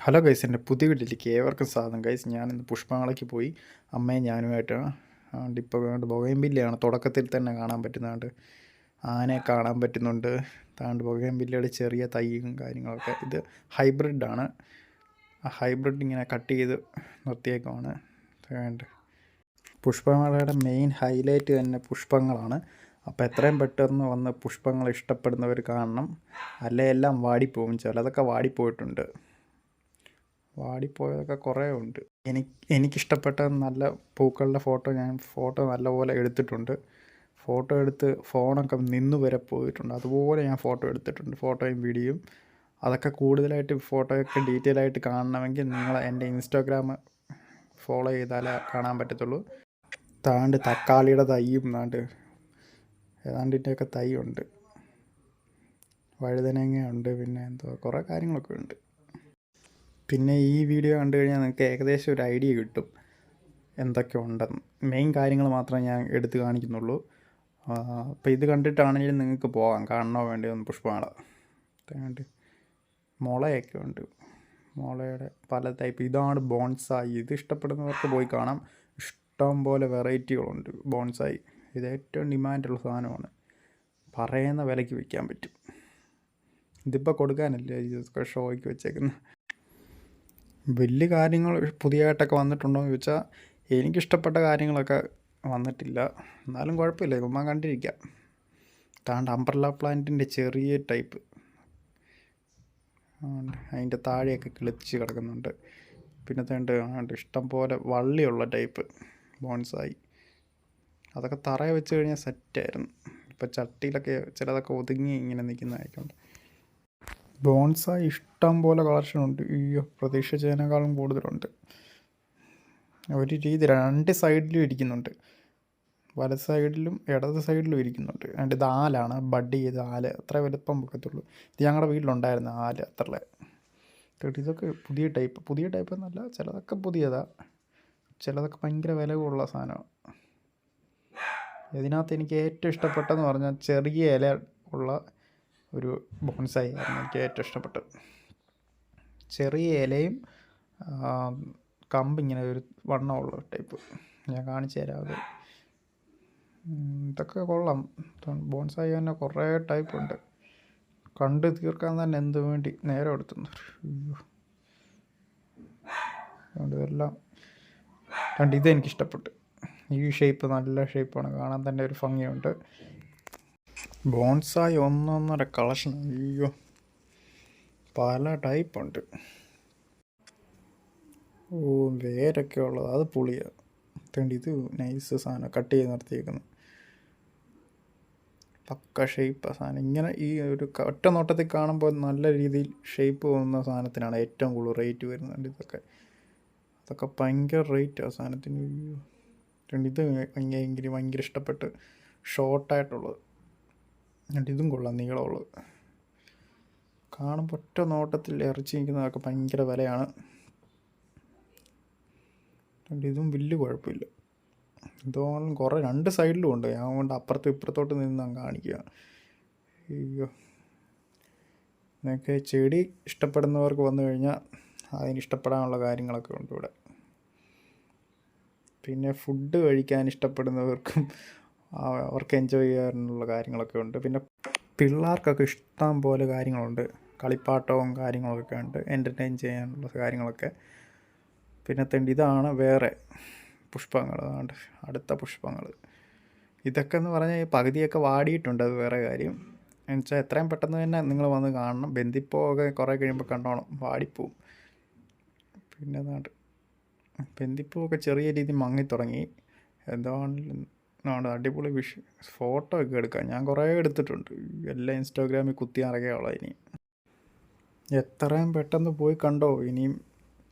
Hello guys എന്റെ പുതിയ വീട്ടിലേക്ക് ഏവർക്കും സാധനം ഗൈസ് ഞാനിന്ന് പുഷ്പമാളയ്ക്ക് പോയി. അമ്മയും ഞാനുമായിട്ടാണ് അതുകൊണ്ട് ഇപ്പോൾ കണ്ട് ബൊഗയംബില്ലയാണ് തുടക്കത്തിൽ തന്നെ കാണാൻ പറ്റുന്നതുകൊണ്ട് ആനയെ കാണാൻ പറ്റുന്നുണ്ട്. താണ്ട് ബൊഗയംബില്ലയുടെ ചെറിയ തൈയും കാര്യങ്ങളൊക്കെ. ഇത് ഹൈബ്രിഡാണ്. ആ ഹൈബ്രിഡ് ഇങ്ങനെ കട്ട് ചെയ്ത് നിർത്തിയേക്കുമാണ് വേണ്ട പുഷ്പമാളയുടെ മെയിൻ ഹൈലൈറ്റ് തന്നെ പുഷ്പങ്ങളാണ്. അപ്പോൾ എത്രയും പെട്ടെന്ന് വന്ന് പുഷ്പങ്ങൾ ഇഷ്ടപ്പെടുന്നവർ കാണണം. അല്ലെ എല്ലാം വാടിപ്പോവും. ചിലതൊക്കെ വാടിപ്പോയിട്ടുണ്ട്. വാടിപ്പോയതൊക്കെ കുറേ ഉണ്ട്. എനിക്ക് എനിക്കിഷ്ടപ്പെട്ട നല്ല പൂക്കളുടെ ഫോട്ടോ ഞാൻ ഫോട്ടോ നല്ലപോലെ എടുത്തിട്ടുണ്ട്. ഫോട്ടോ എടുത്ത് ഫോണൊക്കെ നിന്ന് വരെ പോയിട്ടുണ്ട്. അതുപോലെ ഞാൻ ഫോട്ടോ എടുത്തിട്ടുണ്ട് ഫോട്ടോയും വീഡിയോയും. അതൊക്കെ കൂടുതലായിട്ട് ഫോട്ടോയൊക്കെ ഡീറ്റെയിൽ ആയിട്ട് കാണണമെങ്കിൽ നിങ്ങൾ എന്റെ ഇൻസ്റ്റാഗ്രാം ഫോളോ ചെയ്താലേ കാണാൻ പറ്റത്തുള്ളൂ. താണ്ട് തക്കാളിയുടെ തൈയും നാണ്ട് ഏതാണ്ടിന്റെയൊക്കെ തൈ ഉണ്ട്. വഴുതനങ്ങ ഉണ്ട് പിന്നെ എന്തോ കുറേ കാര്യങ്ങളൊക്കെ ഉണ്ട്. പിന്നെ ഈ വീഡിയോ കണ്ടു കഴിഞ്ഞാൽ നിങ്ങൾക്ക് ഏകദേശം ഒരു ഐഡിയ കിട്ടും എന്തൊക്കെ ഉണ്ടെന്ന് മെയിൻ കാര്യങ്ങൾ മാത്രമേ ഞാൻ എടുത്ത് കാണിക്കുന്നുള്ളൂ. അപ്പോൾ ഇത് കണ്ടിട്ടാണെങ്കിലും നിങ്ങൾക്ക് പോകാം. കാണണോ വേണ്ടി ഒന്ന് പുഷ്പമാള അതുകൊണ്ട് മുളയൊക്കെ ഉണ്ട്. മുളയുടെ പല ടൈപ്പ് ഇതാണ് ബോൺസായി. ഇത് ഇഷ്ടപ്പെടുന്നവർക്ക് പോയി കാണാം. ഇഷ്ടം പോലെ വെറൈറ്റികളുണ്ട് ബോൺസായി. ഇത് ഏറ്റവും ഡിമാൻഡുള്ള സാധനമാണ്. പറയുന്ന വിലയ്ക്ക് വിൽക്കാൻ പറ്റും. ഇതിപ്പോൾ കൊടുക്കാനല്ലേ ഇതൊക്കെ ഷോയ്ക്ക് വെച്ചേക്കുന്നത് വലിയ കാര്യങ്ങൾ പുതിയതായിട്ടൊക്കെ വന്നിട്ടുണ്ടോ എന്ന് ചോദിച്ചാൽ എനിക്കിഷ്ടപ്പെട്ട കാര്യങ്ങളൊക്കെ വന്നിട്ടില്ല. എന്നാലും കുഴപ്പമില്ല ചുമ്മാ കണ്ടിരിക്കാം. താണ്ട് അംബ്രല്ല പ്ലാന്റിന്റെ ചെറിയ ടൈപ്പ് അതിന്റെ താഴെയൊക്കെ കിളിച്ച് കിടക്കുന്നുണ്ട്. പിന്നെ തേണ്ട് ഇഷ്ടം പോലെ വള്ളിയുള്ള ടൈപ്പ് ബോൺസായി അതൊക്കെ തറയെ വെച്ച് കഴിഞ്ഞാൽ സെറ്റായിരുന്നു ഇപ്പോൾ ചട്ടിയിലൊക്കെ ചിലതൊക്കെ ഒതുങ്ങി ഇങ്ങനെ നിൽക്കുന്നതായിട്ടുണ്ട് ബോൺസായി ഇഷ്ടം പോലെ കളക്ഷൻ ഉണ്ട് അയ്യോ പ്രതീക്ഷിച്ചതിനേക്കാളും കൂടുതലുണ്ട്. ഒരു രീതി രണ്ട് സൈഡിലും ഇരിക്കുന്നുണ്ട്. വലത് സൈഡിലും ഇടത് സൈഡിലും ഇരിക്കുന്നുണ്ട്. അതിന്റെ ഇത് ആലാണ് ബഡ് ചെയ്ത് ആൽ അത്ര വലുപ്പം പൊക്കത്തുള്ളൂ ഇത് ഞങ്ങളുടെ വീട്ടിലുണ്ടായിരുന്നു ആൽ അത്ര. ഇതൊക്കെ പുതിയ ടൈപ്പ്. പുതിയ ടൈപ്പ് എന്നല്ല ചിലതൊക്കെ പുതിയതാ. ചിലതൊക്കെ ഭയങ്കര വില ഉള്ള സാധനമാണ് ഇതിനകത്ത് എനിക്ക് ഏറ്റവും ഇഷ്ടപ്പെട്ടെന്ന് പറഞ്ഞാൽ ചെറിയ ഇല ഉള്ള ഒരു ബോൺസായി എനിക്ക് ഏറ്റവും ഇഷ്ടപ്പെട്ടത്. ചെറിയ ഇലയും കമ്പ് ഇങ്ങനെ ഒരു വണ്ണമുള്ള ടൈപ്പ്. ഞാൻ കാണിച്ചു തരാം അത്. ഇതൊക്കെ കൊള്ളാം. ബോൺസായി തന്നെ കുറേ ടൈപ്പ് ഉണ്ട്. കണ്ട് തീർക്കാൻ തന്നെ എന്തു വേണ്ടി? നേരം എടുത്തുന്നു അതുകൊണ്ട് ഇതെല്ലാം കണ്ട് ഇതെനിക്കിഷ്ടപ്പെട്ടു ഈ ഷേപ്പ് നല്ല ഷേപ്പാണ്. കാണാൻ തന്നെ ഒരു ഭംഗിയുണ്ട്. ബോൺസായി ഒന്നൊന്നര കളക്ഷൻ. അയ്യോ പല ടൈപ്പ് ഉണ്ട് ഓ വേരൊക്കെ ഉള്ളത്. അത് പുളിയാണ് ഇത് നൈസ് സാധനം. കട്ട് ചെയ്ത് നിർത്തിയേക്കുന്നു. പക്ക ഷേപ്പ് സാധനം. ഇങ്ങനെ ഈ ഒരു ഒറ്റ നോട്ടത്തിൽ കാണുമ്പോൾ നല്ല രീതിയിൽ ഷേപ്പ് പോകുന്ന സാധനത്തിനാണ് ഏറ്റവും കൂടുതൽ റേറ്റ് വരുന്നത്. ഇതൊക്കെ. അതൊക്കെ ഭയങ്കര റേറ്റ് ആ സാധനത്തിന് ഇത് എനിക്ക് ഭയങ്കര ഇഷ്ടപ്പെട്ട് ഷോർട്ടായിട്ടുള്ളത്. എന്നിട്ട് ഇതും കൊള്ളാം നീളമുള്ളത്. കാണുമ്പോൾ ഒറ്റ നോട്ടത്തിൽ ഇറച്ചി നിൽക്കുന്നതൊക്കെ ഭയങ്കര വിലയാണ്. ഇതും വലിയ കുഴപ്പമില്ല. ഇതോളം കുറേ രണ്ട് സൈഡിലും ഉണ്ട്. ഞാൻ കൊണ്ട് അപ്പുറത്തും ഇപ്പുറത്തോട്ട് നിന്ന് ഞാൻ കാണിക്കുക അയ്യോ. നിങ്ങൾക്ക് ചെടി ഇഷ്ടപ്പെടുന്നവർക്ക് വന്നു കഴിഞ്ഞാൽ അതിന് ഇഷ്ടപ്പെടാനുള്ള കാര്യങ്ങളൊക്കെ ഉണ്ട് ഇവിടെ. പിന്നെ ഫുഡ് കഴിക്കാൻ ഇഷ്ടപ്പെടുന്നവർക്കും അവർക്ക് എൻജോയ് ചെയ്യാനുള്ള കാര്യങ്ങളൊക്കെ ഉണ്ട്. പിന്നെ പിള്ളേർക്കൊക്കെ ഇഷ്ടം പോലെ കാര്യങ്ങളുണ്ട്. കളിപ്പാട്ടവും കാര്യങ്ങളൊക്കെ ഉണ്ട്. എന്റർടൈൻ ചെയ്യാനുള്ള കാര്യങ്ങളൊക്കെ. പിന്നെ തെണ്ടി ഇതാണ് വേറെ പുഷ്പങ്ങൾ. അതുകൊണ്ട് അടുത്ത പുഷ്പങ്ങൾ. ഇതൊക്കെ എന്ന് പറഞ്ഞാൽ ഈ പകുതിയൊക്കെ വാടിയിട്ടുണ്ട്. അത് വേറെ കാര്യം. എന്നുവെച്ചാൽ എത്രയും പെട്ടെന്ന് തന്നെ നിങ്ങൾ വന്ന് കാണണം. ബന്ധിപ്പോ ഒക്കെ കുറേ കഴിയുമ്പോൾ കണ്ടോണം. വാടിപ്പോവും. പിന്നെ അതാണ്ട് ബന്ധിപ്പൂ ചെറിയ രീതിയിൽ മങ്ങി തുടങ്ങി എന്താണെങ്കിലും ആണ് അടിപൊളി വിഷ് ഫോട്ടോ ഒക്കെ എടുക്കാം. ഞാൻ കുറേ എടുത്തിട്ടുണ്ട്. എല്ലാം ഇൻസ്റ്റാഗ്രാമിൽ കുത്തി ഇറങ്ങിയുള്ള ഇനി. എത്രയും പെട്ടെന്ന് പോയി കണ്ടോ? ഇനിയും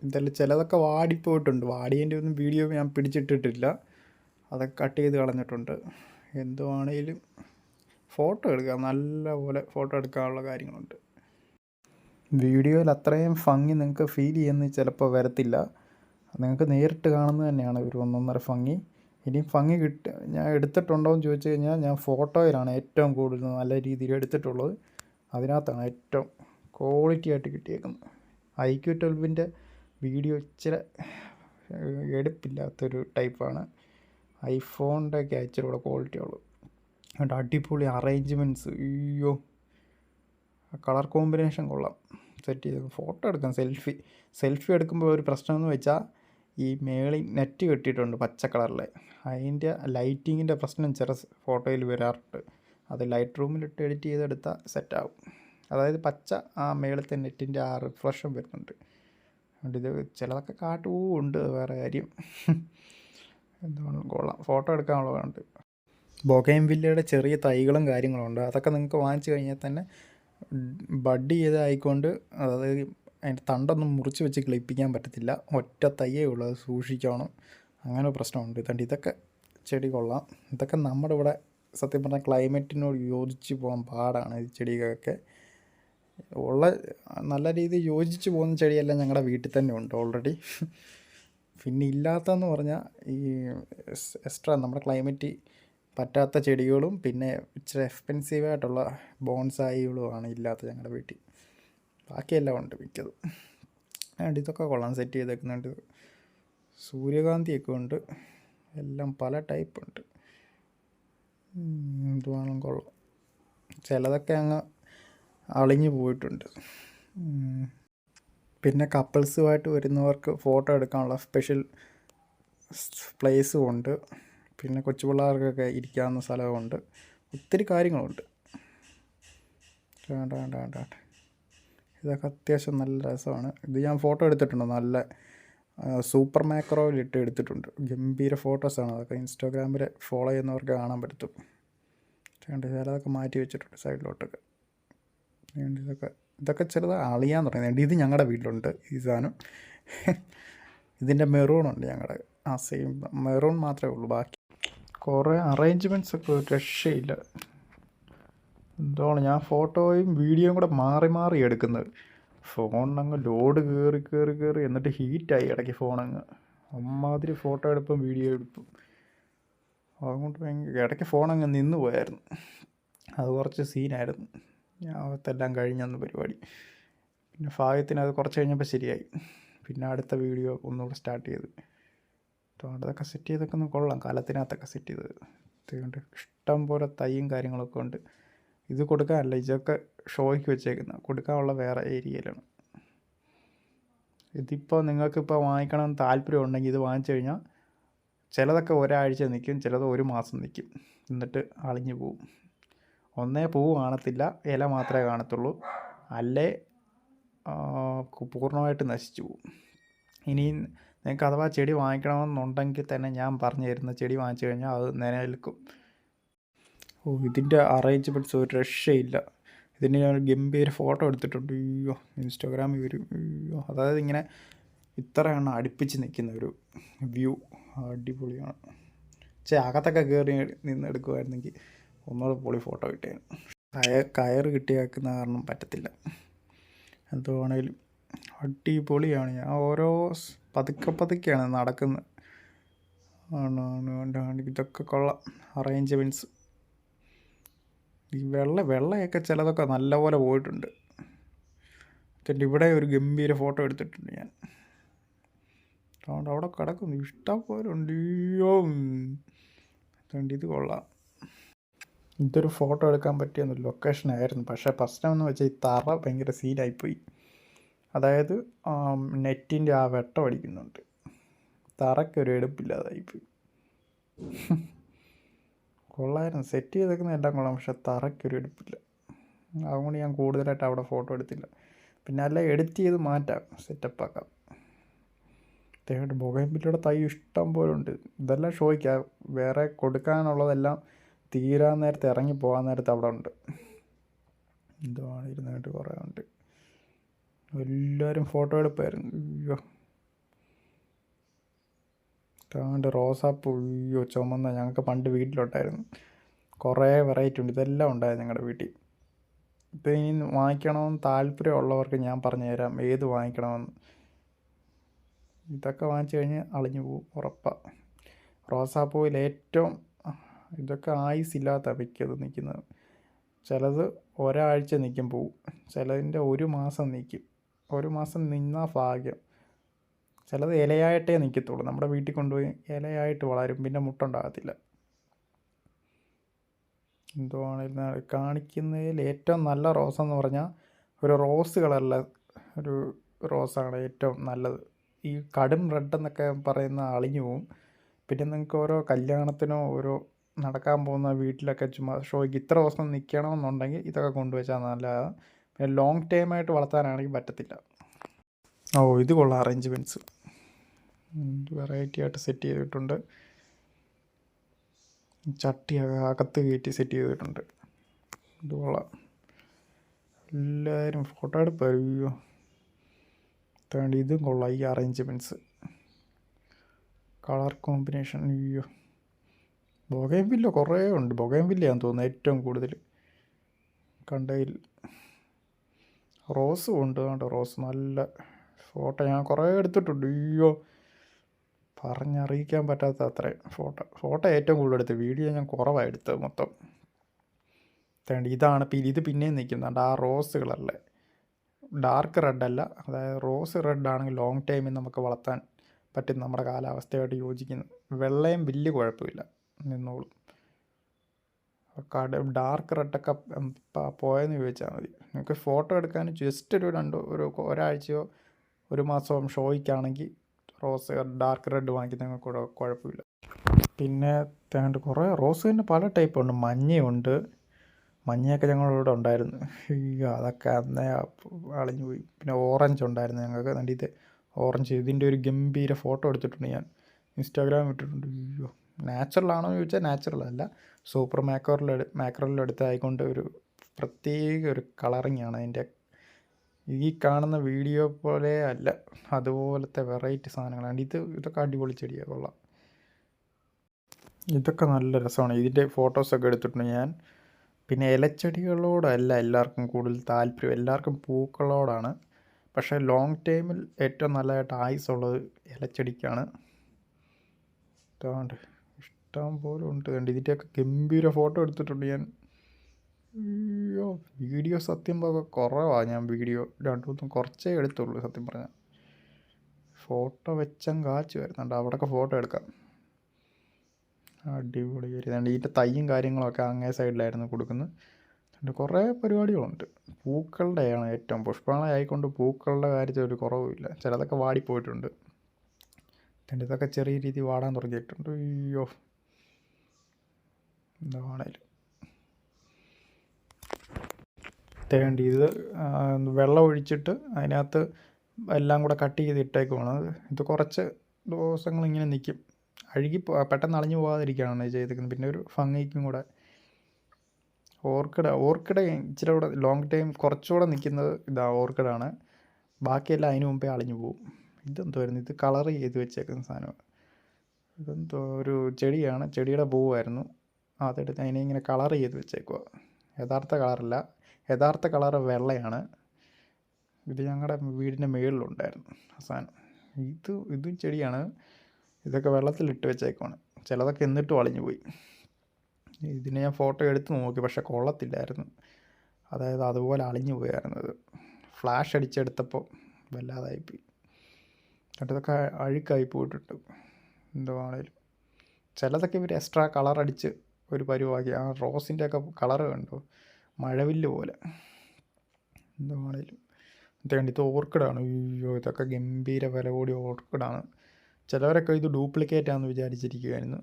ഇതെല്ലാം ചിലതൊക്കെ വാടിപ്പോയിട്ടുണ്ട്. വാടിയതിന്റെ ഒന്നും വീഡിയോ ഞാൻ പിടിച്ചിട്ടിട്ടില്ല. അതൊക്കെ കട്ട് ചെയ്ത് കളഞ്ഞിട്ടുണ്ട്. എന്തുവാണേലും ഫോട്ടോ എടുക്കാം. നല്ല പോലെ ഫോട്ടോ എടുക്കാനുള്ള കാര്യങ്ങളുണ്ട്. വീഡിയോയിൽ അത്രയും ഭംഗി നിങ്ങൾക്ക് ഫീൽ ചെയ്യുന്നത് ചിലപ്പോൾ വരത്തില്ല. നിങ്ങൾക്ക് നേരിട്ട് കാണുന്നത് തന്നെയാണ് ഒരു ഒന്നൊന്നര ഭംഗി. ഇനി ഭംഗി കിട്ടി ഞാൻ എടുത്തിട്ടുണ്ടോ എന്ന് ചോദിച്ചു കഴിഞ്ഞാൽ ഞാൻ ഫോട്ടോയിലാണ് ഏറ്റവും കൂടുതൽ നല്ല രീതിയിൽ എടുത്തിട്ടുള്ളത്. അതിനകത്താണ് ഏറ്റവും ക്വാളിറ്റി ആയിട്ട് കിട്ടിയേക്കുന്നത്. ഐ ക്യു ട്വൽവിന്റെ വീഡിയോ ഇച്ചിരി എടുപ്പില്ലാത്തൊരു ടൈപ്പാണ് ഐഫോണിന്റെ ഒക്കെ ഇച്ചിരി കൂടെ ക്വാളിറ്റി ഉള്ളു അതുകൊണ്ട് അടിപൊളി അറേഞ്ച്മെന്റ്സ് അയ്യോ. കളർ കോമ്പിനേഷൻ കൊള്ളാം. സെറ്റ് ചെയ്ത് ഫോട്ടോ എടുക്കാം. സെൽഫി സെൽഫി എടുക്കുമ്പോൾ ഒരു പ്രശ്നം എന്ന് വെച്ചാൽ ഈ മേളിൽ നെറ്റ് കെട്ടിയിട്ടുണ്ട് പച്ച കളറിലെ. അതിന്റെ ലൈറ്റിങ്ങിന്റെ പ്രശ്നം ചില ഫോട്ടോയിൽ വരാറുണ്ട്. അത് ലൈറ്റ് റൂമിലിട്ട് എഡിറ്റ് ചെയ്തെടുത്താൽ സെറ്റാവും. അതായത് പച്ച ആ മേളത്തെ നെറ്റിന്റെ ആ റിഫ്ലക്ഷൻ വരുന്നുണ്ട്. അതുകൊണ്ട് ഇത് ചിലതൊക്കെ കാട്ടുപോവും ഉണ്ട് വേറെ കാര്യം. എന്താണ് കൊള്ളാം. ഫോട്ടോ എടുക്കാനുള്ളതുണ്ട് ബൊഗൈം വില്ലയുടെ ചെറിയ തൈകളും കാര്യങ്ങളും ഉണ്ട്. അതൊക്കെ നിങ്ങൾക്ക് വാങ്ങിച്ചു കഴിഞ്ഞാൽ തന്നെ ബഡ് ചെയ്തായിക്കൊണ്ട് അതായത് അതിന്റെ തണ്ടൊന്നും മുറിച്ച് വെച്ച് കിളിപ്പിക്കാൻ പറ്റത്തില്ല. ഒറ്റ തയ്യേ ഉള്ളൂ അത് സൂക്ഷിക്കണം. അങ്ങനെ പ്രശ്നമുണ്ട്. ഇതുകൊണ്ട് ഇതൊക്കെ ചെടി കൊള്ളാം. ഇതൊക്കെ നമ്മുടെ ഇവിടെ സത്യം പറഞ്ഞാൽ ക്ലൈമറ്റിനോട് യോജിച്ച് പോകാൻ പാടാണ് ഈ ചെടികളൊക്കെ ഉള്ള നല്ല രീതിയിൽ യോജിച്ച് പോകുന്ന ചെടിയെല്ലാം ഞങ്ങളുടെ വീട്ടിൽ തന്നെ ഉണ്ട് ഓൾറെഡി പിന്നെ ഇല്ലാത്തതെന്ന് പറഞ്ഞാൽ ഈ എക്സ്ട്രാ നമ്മുടെ ക്ലൈമറ്റ് പറ്റാത്ത ചെടികളും പിന്നെ ഇച്ചിരി എക്സ്പെൻസീവായിട്ടുള്ള ബോൺസായികളുമാണ് ഇല്ലാത്ത ഞങ്ങളുടെ വീട്ടിൽ. ബാക്കിയെല്ലാം ഉണ്ട് മിക്കതും. അതുകൊണ്ട് ഇതൊക്കെ കൊള്ളാം. സെറ്റ് ചെയ്തേക്കുന്നുണ്ട്. സൂര്യകാന്തിയൊക്കെ ഉണ്ട്. എല്ലാം പല ടൈപ്പ് ഉണ്ട്. എന്തുവാണെങ്കിലും കൊള്ളാം. ചിലതൊക്കെ അങ്ങ് അളിഞ്ഞു പോയിട്ടുണ്ട്. പിന്നെ കപ്പിൾസുമായിട്ട് വരുന്നവർക്ക് ഫോട്ടോ എടുക്കാനുള്ള സ്പെഷ്യൽ പ്ലേസും ഉണ്ട് പിന്നെ കൊച്ചു പിള്ളേർക്കൊക്കെ ഇരിക്കാവുന്ന സ്ഥലമുണ്ട് ഒത്തിരി കാര്യങ്ങളുണ്ട്. വേണ്ട വേണ്ട വേണ്ട വേണ്ട ഇതൊക്കെ അത്യാവശ്യം നല്ല രസമാണ്. ഇത് ഞാൻ ഫോട്ടോ എടുത്തിട്ടുണ്ട്. നല്ല സൂപ്പർ മാക്രോയിൽ ഇട്ട് എടുത്തിട്ടുണ്ട്. ഗംഭീര ഫോട്ടോസാണ് അതൊക്കെ ഇൻസ്റ്റാഗ്രാമിൽ ഫോളോ ചെയ്യുന്നവർക്ക് കാണാൻ പറ്റും. രണ്ട് ചിലതൊക്കെ മാറ്റി വെച്ചിട്ടുണ്ട് സൈഡിലോട്ടൊക്കെ. ഇതൊക്കെ ഇതൊക്കെ ചെറുത് അളിയാൻ തുടങ്ങി ഇത് ഞങ്ങളുടെ വീട്ടിലുണ്ട് ഈ സാധനം. ഇതിന്റെ മെറൂണുണ്ട് ഞങ്ങളുടെ ആ സെയിം മെറൂൺ മാത്രമേ ഉള്ളൂ. ബാക്കി കുറേ അറേഞ്ച്മെന്റ്സ് ഒക്കെ രക്ഷയില്ല. എന്താണ് ഞാൻ ഫോട്ടോയും വീഡിയോയും കൂടെ മാറി മാറി എടുക്കുന്നത്. ഫോണിനങ്ങ് ലോഡ് കയറി കയറി കയറി എന്നിട്ട് ഹീറ്റായി ഇടയ്ക്ക് ഫോണങ്ങ്. അമ്മാതിരി ഫോട്ടോ എടുപ്പും വീഡിയോ എടുപ്പും. അതുകൊണ്ട് ഭയങ്കര ഇടയ്ക്ക് ഫോണങ്ങ് നിന്ന് പോയായിരുന്നു. അത് കുറച്ച് സീനായിരുന്നു. ഞാൻ അതെല്ലാം കഴിഞ്ഞന്ന് പരിപാടി. പിന്നെ ഭാഗ്യത്തിന് അത് കുറച്ച് കഴിഞ്ഞപ്പോൾ ശരിയായി. പിന്നെ അടുത്ത വീഡിയോ ഒന്നുകൂടെ സ്റ്റാർട്ട് ചെയ്ത്. അതൊക്കെ സെറ്റ് ചെയ്തൊക്കെ ഒന്ന് കൊള്ളാം. കാലത്തിനകത്തൊക്കെ സെറ്റ് ചെയ്തത്. അതുകൊണ്ട് ഇഷ്ടം പോലെ തൈയും കാര്യങ്ങളൊക്കെ ഉണ്ട്. ഇത് കൊടുക്കാനല്ല ഇതൊക്കെ ഷോയ്ക്ക് വെച്ചേക്കുന്ന. കൊടുക്കാനുള്ള വേറെ ഏരിയയിലാണ്. ഇതിപ്പോൾ നിങ്ങൾക്കിപ്പോൾ വാങ്ങിക്കണം താല്പര്യം ഉണ്ടെങ്കിൽ ഇത് വാങ്ങിച്ചു കഴിഞ്ഞാൽ ചിലതൊക്കെ ഒരാഴ്ച നിൽക്കും ചിലത് ഒരു മാസം നിൽക്കും. എന്നിട്ട് അളിഞ്ഞു പോവും. ഒന്നേ പൂവ് കാണത്തില്ല ഇല മാത്രമേ കാണത്തുള്ളൂ. അല്ലേ പൂർണമായിട്ട് നശിച്ചു പോവും. ഇനി നിങ്ങൾക്ക് അഥവാ ചെടി വാങ്ങിക്കണമെന്നുണ്ടെങ്കിൽ തന്നെ ഞാൻ പറഞ്ഞു തരുന്ന ചെടി വാങ്ങിച്ചു കഴിഞ്ഞാൽ അത് നിലനിൽക്കും. ഓ ഇതിന്റെ അറേഞ്ച്മെന്റ്സ് ഒരു രക്ഷയില്ല. ഇതിന് ഞാൻ ഗംഭീര ഫോട്ടോ എടുത്തിട്ടുണ്ട്. അയ്യോ ഇൻസ്റ്റാഗ്രാമിൽ വരും അയ്യോ അതായത് ഇങ്ങനെ ഇത്ര എണ്ണം അടുപ്പിച്ച് നിൽക്കുന്ന ഒരു വ്യൂ അടിപൊളിയാണ്. പക്ഷേ അകത്തൊക്കെ കയറി നിന്ന് എടുക്കുമായിരുന്നെങ്കിൽ ഒന്നുകൂടെ പൊളി ഫോട്ടോ കിട്ടിയാണ് കയർ കയർ കിട്ടിയാക്കുന്ന കാരണം പറ്റത്തില്ല. എന്തോ ആണെങ്കിലും അടിപൊളിയാണ്. ഞാൻ ഓരോ പതുക്കെ പതുക്കെയാണ് നടക്കുന്നത്. ആണ് ഇതൊക്കെ കൊള്ളാം. അറേഞ്ച്മെന്റ്സ് ഈ വെള്ള വെള്ളയൊക്കെ ചിലതൊക്കെ നല്ലപോലെ പോയിട്ടുണ്ട്. എന്നിട്ട് ഇവിടെ ഒരു ഗംഭീര ഫോട്ടോ എടുത്തിട്ടുണ്ട് ഞാൻ. അതുകൊണ്ട് അവിടെ കിടക്കുന്നു. ഇഷ്ടം പോലെ ഉണ്ട്. അയ്യോ. ഇത് കൊള്ളാം. ഇതൊരു ഫോട്ടോ എടുക്കാൻ പറ്റിയ ലൊക്കേഷൻ ആയിരുന്നു. പക്ഷേ പ്രശ്നം എന്ന് വെച്ചാൽ ഈ തറ ഭയങ്കര സീനായിപ്പോയി. അതായത് നെറ്റിന്റെ ആ വെട്ടം അടിക്കുന്നുണ്ട്. തറയ്ക്കൊരു എടുപ്പില്ലാതായിപ്പോയി. കൊള്ളായിരുന്നു. സെറ്റ് ചെയ്തേക്കുന്ന എല്ലാം കൊള്ളാം പക്ഷെ തറയ്ക്കൊരു എടുപ്പില്ല. അതുകൊണ്ട് ഞാൻ കൂടുതലായിട്ട് അവിടെ ഫോട്ടോ എടുത്തില്ല. പിന്നെ അല്ല എഡിറ്റ് ചെയ്ത് മാറ്റാം സെറ്റപ്പ് ആക്കാം. തേട് ബൊഗൈൻപില്ലയുടെ തൈ ഇഷ്ടം പോലെ ഉണ്ട്. ഇതെല്ലാം ഷോയ്ക്കാം. വേറെ കൊടുക്കാനുള്ളതെല്ലാം തീരാൻ നേരത്തെ ഇറങ്ങി പോകാൻ നേരത്തെ അവിടെ ഉണ്ട്. എന്തുവാണ് ഇരുന്നിട്ട് കുറേ ഉണ്ട് എല്ലാവരും ഫോട്ടോ എടുപ്പായിരുന്നു. അയ്യോ. താണ്ട് റോസാപ്പൂ അയ്യോ ചുമന്ന ഞങ്ങൾക്ക് പണ്ട് വീട്ടിലുണ്ടായിരുന്നു. കുറേ വെറൈറ്റി ഉണ്ട്. ഇതെല്ലാം ഉണ്ടായിരുന്നു ഞങ്ങളുടെ വീട്ടിൽ. ഇത് ഇനി വാങ്ങിക്കണമെന്ന് താല്പര്യമുള്ളവർക്ക് ഞാൻ പറഞ്ഞു തരാം. ഏത് വാങ്ങിക്കണമെന്ന്. ഇതൊക്കെ വാങ്ങിച്ചു കഴിഞ്ഞ് അളിഞ്ഞു പോകും ഉറപ്പാണ് റോസാപ്പൂവിൽ ഏറ്റവും ഇതൊക്കെ ആയുസില്ലാത്ത മിക്കത് നിൽക്കുന്നത്. ചിലത് ഒരാഴ്ച നിൽക്കും പോവും. ചിലതിന്റെ ഒരു മാസം നിൽക്കും. ഒരു മാസം നിന്നാൽ ഭാഗ്യം. ചിലത് ഇലയായിട്ടേ നിൽക്കത്തുള്ളൂ. നമ്മുടെ വീട്ടിൽ കൊണ്ടുപോയി ഇലയായിട്ട് വളരും. പിന്നെ മുട്ടുണ്ടാകത്തില്ല. എന്തുവാണെങ്കിലും കാണിക്കുന്നതിൽ ഏറ്റവും നല്ല റോസ് എന്ന് പറഞ്ഞാൽ ഒരു റോസ് കളറിലെ ഒരു റോസാണ് ഏറ്റവും നല്ലത്. ഈ കടും റെഡ് എന്നൊക്കെ പറയുന്ന അളിഞ്ഞു പോവും. പിന്നെ നിങ്ങൾക്ക് ഓരോ കല്യാണത്തിനോ ഓരോ നടക്കാൻ പോകുന്ന വീട്ടിലൊക്കെ ചുമ്മാ ഷോയ്ക്ക് ഇത്ര ദിവസം നിൽക്കണമെന്നുണ്ടെങ്കിൽ ഇതൊക്കെ കൊണ്ടുവച്ചാൽ നല്ലതാണ്. പിന്നെ ലോങ് ടൈമായിട്ട് വളർത്താനാണെങ്കിൽ പറ്റത്തില്ല. ഓ ഇത് കൊള്ളാം അറേഞ്ച്മെന്റ്സ് വെറൈറ്റി ആയിട്ട് സെറ്റ് ചെയ്തിട്ടുണ്ട്. ചട്ടി അകത്ത് കയറ്റി സെറ്റ് ചെയ്തിട്ടുണ്ട്. ഇത് എല്ലാവരും ഫോട്ടോ എടുപ്പ്. അയ്യോ. തേണ്ടി ഇതും കൊള്ളാം ഈ അറേഞ്ച്മെന്റ്സ് കളർ കോമ്പിനേഷൻ അയ്യോ. ബൊഗൈൻവില്ല കുറേ ഉണ്ട്. ബൊഗൈൻവില്ലയാന്ന് തോന്നുന്നു ഏറ്റവും കൂടുതൽ. കണ്ടതിൽ റോസും ഉണ്ട്. കേട്ടോ റോസ് നല്ല ഫോട്ടോ ഞാൻ കുറേ എടുത്തിട്ടുണ്ട്. അയ്യോ. പറഞ്ഞറിയിക്കാൻ പറ്റാത്ത അത്രയും ഫോട്ടോ ഫോട്ടോ ഏറ്റവും കൂടുതൽ എടുത്ത് വീഡിയോ ഞാൻ കുറവാണ് എടുത്തത് മൊത്തം. തേണ്ടി ഇതാണ് ഇത് പിന്നെയും നിൽക്കുന്നുണ്ട്. ആ റോസ് കളറിലെ ഡാർക്ക് റെഡ് അല്ല. അതായത് റോസ് റെഡ് ആണെങ്കിൽ ലോങ് ടൈമിൽ നമുക്ക് വളർത്താൻ പറ്റും നമ്മുടെ കാലാവസ്ഥയായിട്ട് യോജിക്കുന്നു. വെള്ളയും വലിയ കുഴപ്പമില്ല. നിന്നോളും. കട ഡാർക്ക് റെഡൊക്കെ പോയെന്ന് ചോദിച്ചാൽ മതി. നിങ്ങൾക്ക് ഫോട്ടോ എടുക്കാൻ ജസ്റ്റ് ഒരു രണ്ട് ഒരു ഒരാഴ്ചയോ ഒരു മാസവും ഷോയ്ക്കാണെങ്കിൽ റോസ് ഡാർക്ക് റെഡ് വാങ്ങിക്കുന്നതിന് കൂടെ കുഴപ്പമില്ല. പിന്നെ തേങ്ങ കുറേ റോസ് തന്നെ പല ടൈപ്പുണ്ട് മഞ്ഞയുണ്ട്. മഞ്ഞയൊക്കെ ഞങ്ങളിവിടെ ഉണ്ടായിരുന്നു. അയ്യോ അതൊക്കെ അന്നേ അളിഞ്ഞു പോയി. പിന്നെ ഓറഞ്ച് ഉണ്ടായിരുന്നു ഞങ്ങൾക്ക് നല്ല ഇത് ഓറഞ്ച് ഇതിന്റെ ഒരു ഗംഭീര ഫോട്ടോ എടുത്തിട്ടുണ്ട് ഞാൻ. ഇൻസ്റ്റാഗ്രാമിൽ ഇട്ടിട്ടുണ്ട്. അയ്യോ നാച്ചുറൽ ആണോ എന്ന് ചോദിച്ചാൽ നാച്ചുറൽ അല്ല. സൂപ്പർ മാക്രോറിൽ മാക്രോറിൽ എടുത്തായിക്കൊണ്ട് ഒരു പ്രത്യേക ഒരു കളറിങ് ആണ് അതിന്റെ ഈ കാണുന്ന വീഡിയോ പോലെ അല്ല. അതുപോലത്തെ വെറൈറ്റി സാധനങ്ങളാണ്. ഇത് ഇതൊക്കെ അടിപൊളി ചെടിയാണ് കൊള്ളാം. ഇതൊക്കെ നല്ല രസമാണ്. ഇതിന്റെ ഫോട്ടോസൊക്കെ എടുത്തിട്ടുണ്ട് ഞാൻ. പിന്നെ ഇലച്ചെടികളോടല്ല എല്ലാവർക്കും കൂടുതൽ താല്പര്യം. എല്ലാവർക്കും പൂക്കളോടാണ്. പക്ഷേ ലോങ് ടൈമിൽ ഏറ്റവും നല്ലതായിട്ട് ആയുസ് ഉള്ളത് ഇലച്ചെടിക്കാണ്. ഇതാണ്ട് ഇഷ്ടം പോലെ ഉണ്ട്. കണ്ട് ഇതിന്റെയൊക്കെ ഗംഭീര ഫോട്ടോ എടുത്തിട്ടുണ്ട് ഞാൻ. അയ്യോ വീഡിയോ സത്യം പറഞ്ഞാൽ കുറവാണ് ഞാൻ വീഡിയോ രണ്ടു മൂന്നും കുറച്ചേ എടുത്തുള്ളൂ സത്യം പറഞ്ഞാൽ ഫോട്ടോ വെച്ചം കാച്ച് വരുന്നുണ്ട്. അവിടെയൊക്കെ ഫോട്ടോ എടുക്കാം. അടിപൊളി വരുന്നുണ്ട് ഇതിന്റെ തയ്യും കാര്യങ്ങളൊക്കെ അങ്ങേ സൈഡിലായിരുന്നു കൊടുക്കുന്നത്. കുറേ പരിപാടികളുണ്ട്. പൂക്കളുടെയാണ് ഏറ്റവും പുഷ്പങ്ങളെ ആയിക്കൊണ്ട് പൂക്കളുടെ കാര്യത്തിൽ ഒരു കുറവുമില്ല. ചിലതൊക്കെ വാടിപ്പോയിട്ടുണ്ട്. എന്നിട്ട് ഇതൊക്കെ ചെറിയ രീതിയിൽ വാടാൻ തുടങ്ങിയിട്ടുണ്ട്. അയ്യോ. എന്താണേലും തേണ്ടി ഇത് വെള്ളം ഒഴിച്ചിട്ട് അതിനകത്ത് എല്ലാം കൂടെ കട്ട് ചെയ്ത് ഇട്ടേക്കുവാണ്. ഇത് കുറച്ച് ദിവസങ്ങൾ ഇങ്ങനെ നിൽക്കും അഴുകി പെട്ടെന്ന് അളഞ്ഞു പോകാതിരിക്കുകയാണ് ചെയ്തേക്കുന്നത്. പിന്നെ ഒരു ഭംഗിക്കും കൂടെ. ഓർക്കിഡ് ഓർക്കിഡ് ഇച്ചിരി കൂടെ ലോങ് ടൈം കുറച്ചുകൂടെ നിൽക്കുന്നത് ഇതാ ഓർക്കിഡാണ്. ബാക്കിയെല്ലാം അതിന് മുമ്പേ അളിഞ്ഞു പോകും ഇതെന്തുമായിരുന്നു ഇത് കളർ ചെയ്ത് വെച്ചേക്കുന്ന സാധനം. ഇതെന്തോ ഒരു ചെടിയാണ്. ചെടിയുടെ പൂവായിരുന്നു. അതെടുത്ത് അതിനെ ഇങ്ങനെ കളർ ചെയ്ത് വെച്ചേക്കുക യഥാർത്ഥ കളറല്ല. യഥാർത്ഥ കളർ വെള്ളയാണ്. ഇത് ഞങ്ങളുടെ വീടിന്റെ മുകളിലുണ്ടായിരുന്നു അവസാനം ഇത് ഇതും ചെടിയാണ്. ഇതൊക്കെ വെള്ളത്തിലിട്ട് വെച്ചേക്കുവാണ്. ചിലതൊക്കെ എന്നിട്ട് വളഞ്ഞു പോയി. ഇതിനെ ഞാൻ ഫോട്ടോ എടുത്ത് നോക്കി പക്ഷെ കൊള്ളത്തില്ലായിരുന്നു. അതായത് അതുപോലെ അളിഞ്ഞു പോയായിരുന്നു അത്. ഫ്ലാഷ് അടിച്ചെടുത്തപ്പോൾ വല്ലാതായിപ്പോയി ചിലതൊക്കെ അഴുക്കായി പോയിട്ടുണ്ട്. എന്തോ ചിലതൊക്കെ ഇവർ എക്സ്ട്രാ കളർ അടിച്ച് ഒരു പരിവാക്കി. ആ റോസിന്റെ ഒക്കെ കണ്ടോ? മഴവില്ല് പോലെ. എന്താണേലും. ഇതേണ്ട ഇത് ഓർക്കിഡാണ് അയ്യോ ഇതൊക്കെ ഗംഭീര വില കൂടി ഓർക്കിഡാണ് ചിലവരൊക്കെ ഇത് ഡ്യൂപ്ലിക്കേറ്റ് ആണെന്ന് വിചാരിച്ചിരിക്കുമായിരുന്നു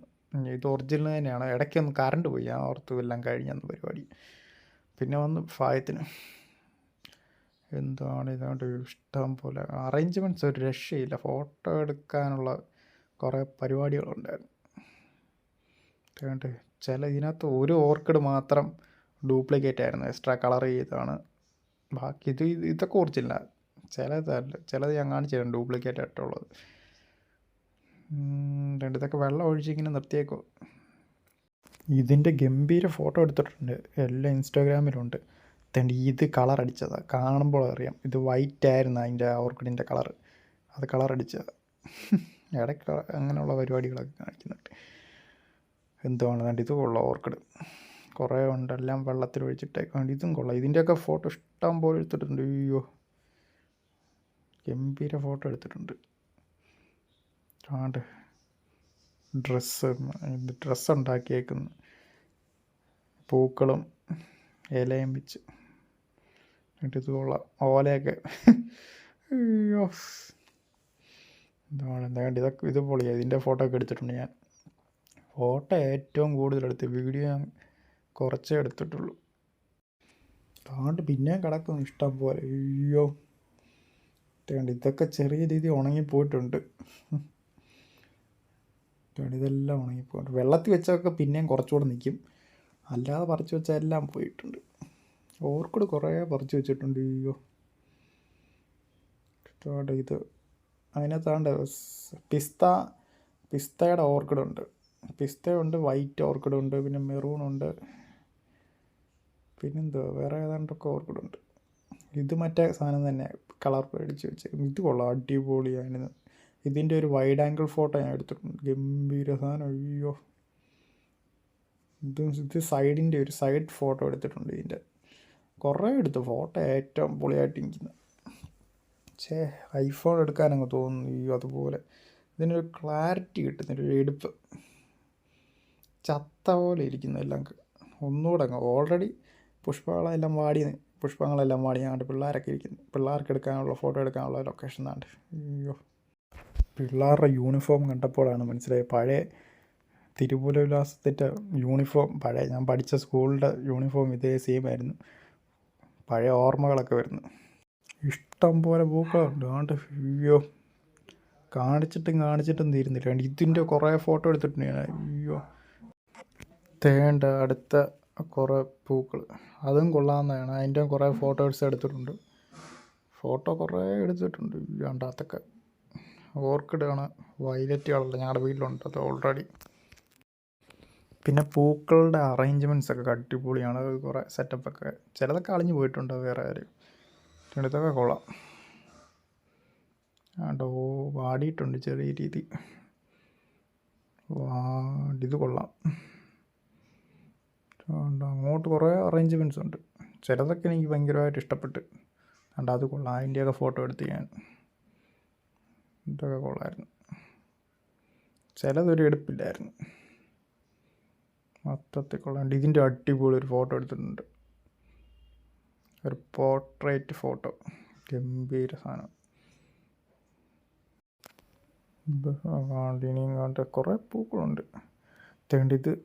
ഇത് ഒറിജിനൽ തന്നെയാണ്. ഇടയ്ക്കൊന്ന് കറണ്ട് പോയി. ആ ഓർത്ത് എല്ലാം കഴിഞ്ഞെന്ന പരിപാടി. പിന്നെ വന്ന് ഫായത്തിന് എന്താണ് ഇതാണ്ട് ഇഷ്ടം പോലെ. അറേഞ്ച്മെന്റ്സ് ഒരു രക്ഷയില്ല. ഫോട്ടോ എടുക്കാനുള്ള കുറേ പരിപാടികളുണ്ടായിരുന്നു. അതുകൊണ്ട് ചില ഇതിനകത്ത് ഒരു ഓർക്കിഡ് മാത്രം ഡ്യൂപ്ലിക്കേറ്റ് ആയിരുന്നു എക്സ്ട്രാ കളർ ചെയ്താണ്. ബാക്കി ഇത് ഇതൊക്കെ ഒറിജിനലാണ് ചിലതല്ല ചിലത് ഞാൻ കാണിച്ചു തരാം ഡ്യൂപ്ലിക്കേറ്റ് ആയിട്ടുള്ളത് രണ്ട് ഇതൊക്കെ വെള്ളം ഒഴിച്ചിങ്ങനെ നിർത്തിയേക്കോ. ഇതിന്റെ ഗംഭീര ഫോട്ടോ എടുത്തിട്ടുണ്ട്. എല്ലാം ഇൻസ്റ്റാഗ്രാമിലുണ്ട്. തേണ്ടി ഇത് കളർ അടിച്ചതാണ് കാണുമ്പോൾ അറിയാം. ഇത് വൈറ്റ് ആയിരുന്നു അതിന്റെ ഓർക്കിഡിന്റെ കളർ അത് കളർ അടിച്ചതാണ് ഇടയ്ക്ക് അങ്ങനെയുള്ള പരിപാടികളൊക്കെ കാണിക്കുന്നുണ്ട്. എന്തുവാണ് ഇത് കൊള്ളാം ഓർക്കിഡ്. കുറേ ഉണ്ട് എല്ലാം വെള്ളത്തിൽ ഒഴിച്ചിട്ടേക്കാണ്ട് ഇതും കൊള്ളാം. ഇതിന്റെയൊക്കെ ഫോട്ടോ ഇഷ്ടം പോലെ എടുത്തിട്ടുണ്ട്. അയ്യോ. ഗംഭീര ഫോട്ടോ എടുത്തിട്ടുണ്ട്. ആണ്ട് ഡ്രസ്സ് ഡ്രസ്സ് ഉണ്ടാക്കിയേക്കുന്നു. പൂക്കളും ഇലയും വെച്ച്. എന്നിട്ട് ഇതുള്ള ഓലയൊക്കെ. അയ്യോ. എന്താണ് എന്താണ്ട് ഇതൊക്കെ ഇത് ഇതിന്റെ ഫോട്ടോ ഒക്കെ എടുത്തിട്ടുണ്ട് ഞാൻ. ഫോട്ടോ ഏറ്റവും കൂടുതൽ എടുത്ത് വീഡിയോ കുറച്ചേ എടുത്തിട്ടുള്ളൂ. താണ്ട് പിന്നെയും കിടക്കുന്നു ഇഷ്ടം പോലെ. അയ്യോ. ഇതേണ്ട ഇതൊക്കെ ചെറിയ രീതിയിൽ ഉണങ്ങിപ്പോയിട്ടുണ്ട്. ഇതേണ്ട ഇതെല്ലാം ഉണങ്ങിപ്പോയിട്ടുണ്ട്. വെള്ളത്തിൽ വെച്ചൊക്കെ പിന്നെയും കുറച്ചുകൂടെ നിൽക്കും അല്ലാതെ പറിച്ച് വെച്ചാൽ എല്ലാം പോയിട്ടുണ്ട്. ഓർക്കിഡ് കുറേ പറിച്ച് വെച്ചിട്ടുണ്ട്. അയ്യോ. ഇതാണ്ട് ഇത്. അതിനകത്താണ്ട് പിസ്ത പിസ്തയുടെ ഓർക്കിഡുണ്ട്. പിസ്തയുണ്ട് വൈറ്റ് ഓർക്കിഡുണ്ട് പിന്നെ മെറൂൺ ഉണ്ട് പിന്നെന്തോ വേറെ ഏതാണ്ടൊക്കെ ഓർക്കിഡ് ഉണ്ട് ഇത് മറ്റേ സാധനം തന്നെ കളർ പേടിച്ച് വെച്ച്. ഇത് കൊള്ളാം അടിപൊളിയാണ് ഇതിന്റെ ഒരു വൈഡ് ആംഗിൾ ഫോട്ടോ ഞാൻ എടുത്തിട്ടുണ്ട്. ഗംഭീര സാധനം അയ്യോ. ഇത് ഇത് സൈഡിന്റെ ഒരു സൈഡ് ഫോട്ടോ എടുത്തിട്ടുണ്ട് ഇതിന്റെ. കുറേ എടുത്തു ഫോട്ടോ ഏറ്റവും പൊളിയായിട്ട് ഇരിക്കുന്നത് ഛേ ഐഫോൺ എടുക്കാനങ്ങ് തോന്നുന്നു. അയ്യോ അതുപോലെ. ഇതിനൊരു ക്ലാരിറ്റി കിട്ടുന്ന ഒരു എടുപ്പ്. ചത്ത പോലെ ഇരിക്കുന്നു എല്ലാം. ഒന്നുകൂടെ അങ്ങ് ഓൾറെഡി പുഷ്പങ്ങളെല്ലാം വാടി പുഷ്പങ്ങളെല്ലാം വാടി ഞങ്ങളുടെ പിള്ളേരൊക്കെ ഇരിക്കുന്നു. പിള്ളേർക്ക് എടുക്കാനുള്ള ഫോട്ടോ എടുക്കാനുള്ള ലൊക്കേഷൻ ആണ് അയ്യോ. പിള്ളേരുടെ യൂണിഫോം കണ്ടപ്പോഴാണ് മനസ്സിലായത്. പഴയ തിരുപൂല വിലാസത്തിന്റെ യൂണിഫോം പഴയ ഞാൻ പഠിച്ച സ്കൂളിന്റെ യൂണിഫോം ഇതേ സെയിം ആയിരുന്നു. പഴയ ഓർമ്മകളൊക്കെ വരുന്നു. ഇഷ്ടം പോലെ പൂക്കളുണ്ട്. ആണ്ട് അയ്യോ. കാണിച്ചിട്ടും കാണിച്ചിട്ടും തീരുന്നില്ല. ഇതിന്റെ കുറേ ഫോട്ടോ എടുത്തിട്ടുണ്ട് ഞാൻ. അയ്യോ. തേണ്ട അടുത്ത കുറേ പൂക്കൾ. അതും കൊള്ളാവുന്നതാണ്. അതിന്റെ കുറേ ഫോട്ടോസ് എടുത്തിട്ടുണ്ട്. ഫോട്ടോ കുറേ എടുത്തിട്ടുണ്ട്. വേണ്ടാത്തൊക്കെ ഓർക്കിഡ് ആണ് വയലറ്റ് കളറിൽ ഞങ്ങളുടെ വീട്ടിലുണ്ട്. അത് ഓൾറെഡി പിന്നെ പൂക്കളുടെ അറേഞ്ച്മെന്റ്സ് ഒക്കെ അടിപൊളിയാണ്. കുറേ സെറ്റപ്പൊക്കെ ചിലതൊക്കെ അളിഞ്ഞു പോയിട്ടുണ്ട്. വേറെ ആരും? ഇതൊക്കെ കൊള്ളാം. ആണ്ടോ വാടിയിട്ടുണ്ട് ചെറിയ രീതി. വാ ഇത് കൊള്ളാം. ആണ്ട് അങ്ങോട്ട് കുറേ അറേഞ്ച്മെന്റ്സ് ഉണ്ട്. ചിലതൊക്കെ എനിക്ക് ഭയങ്കരമായിട്ട് ഇഷ്ടപ്പെട്ട്. അതുകൊണ്ട് അത് കൊള്ളാം. അതിന്റെയൊക്കെ ഫോട്ടോ എടുത്ത് ഞാൻ. ഇതൊക്കെ കൊള്ളായിരുന്നു. ചിലതൊരു എടുപ്പില്ലായിരുന്നു. മൊത്തത്തിൽ കൊള്ളാണ്ട് ഇതിന്റെ അടിപൊളി ഒരു ഫോട്ടോ എടുത്തിട്ടുണ്ട്. ഒരു പോർട്രേറ്റ് ഫോട്ടോ ഗംഭീര സാധനം. ഇനിയും കണ്ട കുറേ പൂക്കളുണ്ട്. തേണ്ട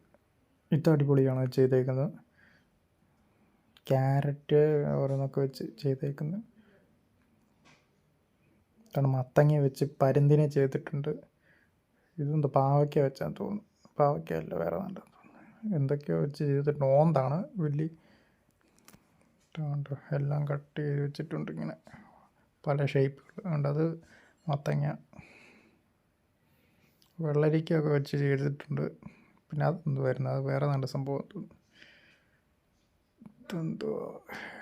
ഇത് അടിപൊളിയാണ് ചെയ്തേക്കുന്നത്. ക്യാരറ്റ് ഓരോന്നൊക്കെ വെച്ച് ചെയ്തേക്കുന്നത്. കാരണം മത്തങ്ങ വെച്ച് പരുന്തിനെ ചെയ്തിട്ടുണ്ട്. ഇതെന്താ പാവയ്ക്ക വെച്ചാൽ തോന്നുന്നു. പാവയ്ക്ക അല്ല വേറെ നല്ല എന്തൊക്കെയോ വെച്ച് ചെയ്തിട്ടുണ്ട്. ഓന്താണ് വലിയ എല്ലാം കട്ട് ചെയ്ത് വെച്ചിട്ടുണ്ട് ഇങ്ങനെ. പല ഷേപ്പുകൾ ഉണ്ട് അത് മത്തങ്ങ. വെള്ളരിക്കൊക്കെ വെച്ച് ചെയ്തിട്ടുണ്ട്. പിന്നെ അതെന്ത് വരുന്നത് വേറെ നല്ല സംഭവം ഇതെന്തോ